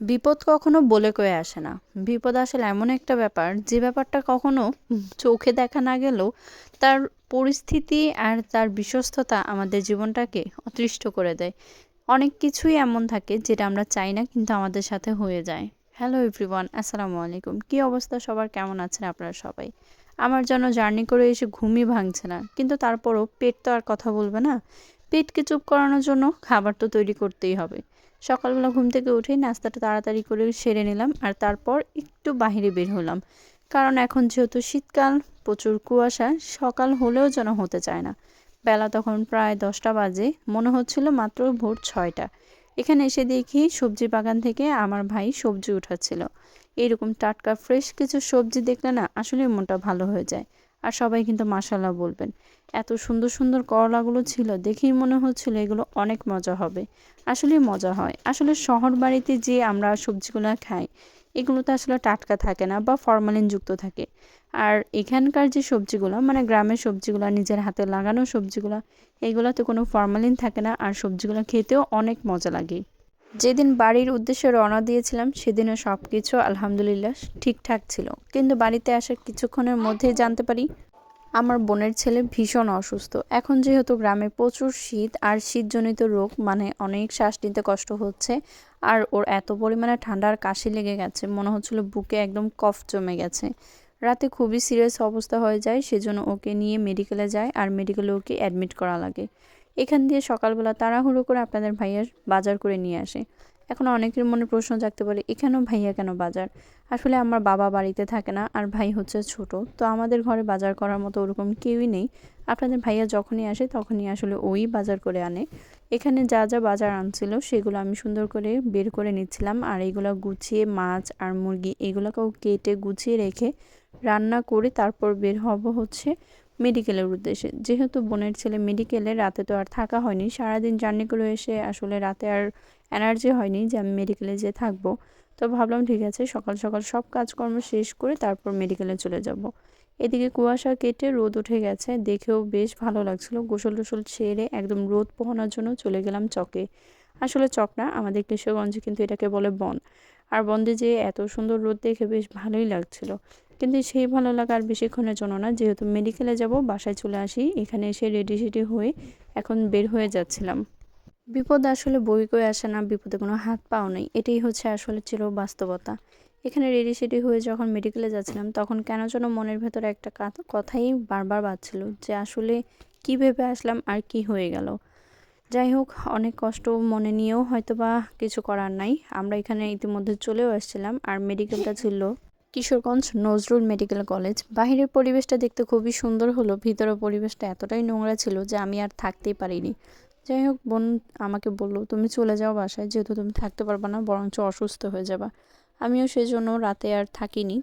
বিপদ কখনো বলে কয়ে আসে না। বিপদ আসলে এমন একটা ব্যাপার, যে ব্যাপারটা কখনো চোখে দেখা না গেলেও তার পরিস্থিতি আর তার বিশ্বস্ততা আমাদের জীবনটাকে অতৃষ্ট করে দেয়। অনেক কিছুই এমন থাকে যেটা আমরা চাই না কিন্তু আমাদের সাথে হয়ে যায়। হ্যালো এভরিওয়ান আসসালামু আলাইকুম। কী অবস্থা? সবার কেমন আছেন আপনারা সবাই? আমার জন্য জার্নি করে এসে ঘুমই ভাঙছে না, কিন্তু তারপরও পেট তো আর কথা বলবে না। পেটকে চুপ করানোর জন্য খাবার তো তৈরি করতেই হবে। সকালবেলা ঘুম থেকে উঠেই নাস্তাটা তাড়াতাড়ি করে সেরে নিলাম আর তারপর একটু বাহিরে বের হলাম। কারণ এখন যেহেতু শীতকাল, প্রচুর কুয়াশা, সকাল হলেও যেন হতে চায় না। বেলা তখন প্রায় দশটা বাজে, মনে হচ্ছিল মাত্র ভোর ছয়টা। এখানে এসে দেখি সবজি বাগান থেকে আমার ভাই সবজি উঠাচ্ছিল। এরকম টাটকা, ফ্রেশ কিছু সবজি দেখলে না আসলে মনটা ভালো হয়ে যায়। আর সবাই কিন্তু মাসাল্লাহ বলবেন। এত সুন্দর সুন্দর করলাগুলো ছিল, দেখেই মনে হচ্ছিল এগুলো অনেক মজা হবে। আসলে মজা হয়। আসলে শহর বাড়িতে যে আমরা সবজিগুলো খাই এগুলো তো আসলে টাটকা থাকে না বা ফরমালিন যুক্ত থাকে। আর এখানকার যে সবজিগুলো মানে গ্রামের সবজিগুলো, নিজের হাতে লাগানো সবজিগুলো, এগুলোতে কোনো ফরমালিন থাকে না। আর সবজিগুলো খেতেও অনেক মজা লাগে। যেদিন বাড়ির উদ্দেশ্যে রওনা দিয়েছিলাম, সেদিনও সব কিছু আলহামদুলিল্লাহ ঠিকঠাক ছিল। কিন্তু বাড়িতে আসার কিছুক্ষণের মধ্যেই জানতে পারি, আমার বোনের ছেলে ভীষণ অসুস্থ। এখন যেহেতু গ্রামে প্রচুর শীত আর শীতজনিত রোগ মানে অনেক শ্বাস নিতে কষ্ট হচ্ছে, আর ওর এত পরিমাণে ঠান্ডার কাশি লেগে গেছে, মনে হচ্ছিল বুকে একদম কফ জমে গেছে। রাতে খুবই সিরিয়াস অবস্থা হয়ে যায়, সেজন্য ওকে নিয়ে মেডিকেলে যায়, আর মেডিকেলে ওকে অ্যাডমিট করা লাগে। এখান দিয়ে সকালবেলা তাড়াহুড়ো করে আপনাদের ভাইয়ার বাজার করে নিয়ে আসে। এখন অনেকের মনে প্রশ্ন জাগতে পারে এখানেও ভাইয়া কেন বাজার? আসলে আমার বাবা বাড়িতে থাকে না, আর ভাই হচ্ছে ছোট। তো আমাদের ঘরে বাজার করার মতো ওরকম কেউই নেই। আপনাদের ভাইয়া যখনই আসে তখনই আসলে ওই বাজার করে আনে। এখানে যা যা বাজার আনছিল সেগুলো আমি সুন্দর করে বের করে নিচ্ছিলাম, আর এগুলো গুছিয়ে মাছ আর মুরগি এগুলোকেও কেটে গুছিয়ে রেখে রান্না করে তারপর বের হব হচ্ছে মেডিকেলের উদ্দেশ্যে। যেহেতু বোনের ছেলে মেডিকেলে রাতে তো আর থাকা হয়নি, সারাদিন জার্নি করে এসে আসলে রাতে আর এনার্জি হয়নি যে আমি মেডিকেলে যেয়ে থাকব। তো ভাবলাম ঠিক আছে, সকাল সকাল সব কাজকর্ম শেষ করে তারপর মেডিকেলে চলে যাব। এদিকে কুয়াশা কেটে রোদ উঠে গেছে, দেখেও বেশ ভালো লাগছিল। গোসল টোসল ছেড়ে একদম রোদ পোহানোর জন্য চলে গেলাম চকে। আসলে চক না, আমাদের কৃষ্ণগঞ্জে কিন্তু এটাকে বলে বন। আর বন্দে যে এত সুন্দর রোদ দেখে বেশ ভালোই লাগছিল। কিন্তু সেই ভালো লাগা আর বেশিক্ষণের জন্য না। যেহেতু মেডিকেলে যাব, বাসায় চলে আসি। এখানে এসে রেডি সেডি হয়ে এখন বের হয়ে যাচ্ছিলাম। বিপদ আসলে বই কয়ে আসে না, বিপদে কোনো হাত পাও নেই। এটাই হচ্ছে আসলে চির বাস্তবতা। এখানে রেডি সেডি হয়ে যখন মেডিকেলে যাচ্ছিলাম, তখন কেন যেন মনের ভেতরে একটা কথাই বারবার বাজছিল যে আসলে কী ভেবে আসলাম আর কি হয়ে গেল। যাই হোক, অনেক কষ্ট মনে নিয়েও হয়তো বা কিছু করার নাই। আমরা এখানে ইতিমধ্যে চলেও আসছিলাম আর মেডিকেলটা ছিল কিশোরগঞ্জ নজরুল মেডিকেল কলেজ। বাহিরের পরিবেশটা দেখতে খুবই সুন্দর হলো, ভিতরের পরিবেশটা এতটাই নোংরা ছিল যে আমি আর থাকতেই পারিনি। যাই হোক, বোন আমাকে বলল, তুমি চলে যাও বাসায়, যেহেতু তুমি থাকতে পারবে না, বরঞ্চ অসুস্থ হয়ে যাবা। আমিও সেই জন্য রাতে আর থাকিনি।